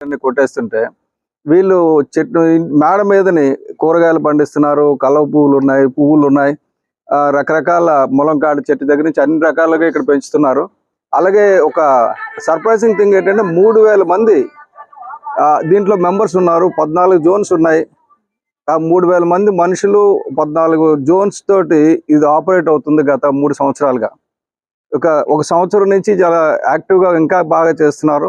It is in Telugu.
కొట్టేస్తుంటే వీళ్ళు చెట్టు మేడ మీదని కూరగాయలు పండిస్తున్నారు కలవ పువ్వులు ఉన్నాయి పువ్వులు ఉన్నాయి. ఆ, రకరకాల ములంకాడు చెట్టు దగ్గర నుంచి అన్ని రకాలుగా ఇక్కడ పెంచుతున్నారు. అలాగే ఒక సర్ప్రైజింగ్ థింగ్ ఏంటంటే మూడు వేల మంది ఆ, దీంట్లో మెంబర్స్ ఉన్నారు. పద్నాలుగు జోన్స్ ఉన్నాయి. ఆ మూడు వేల మంది మనుషులు పద్నాలుగు జోన్స్ తోటి ఇది ఆపరేట్ అవుతుంది గత మూడు సంవత్సరాలుగా. ఒక ఒక సంవత్సరం నుంచి చాలా యాక్టివ్గా ఇంకా బాగా చేస్తున్నారు.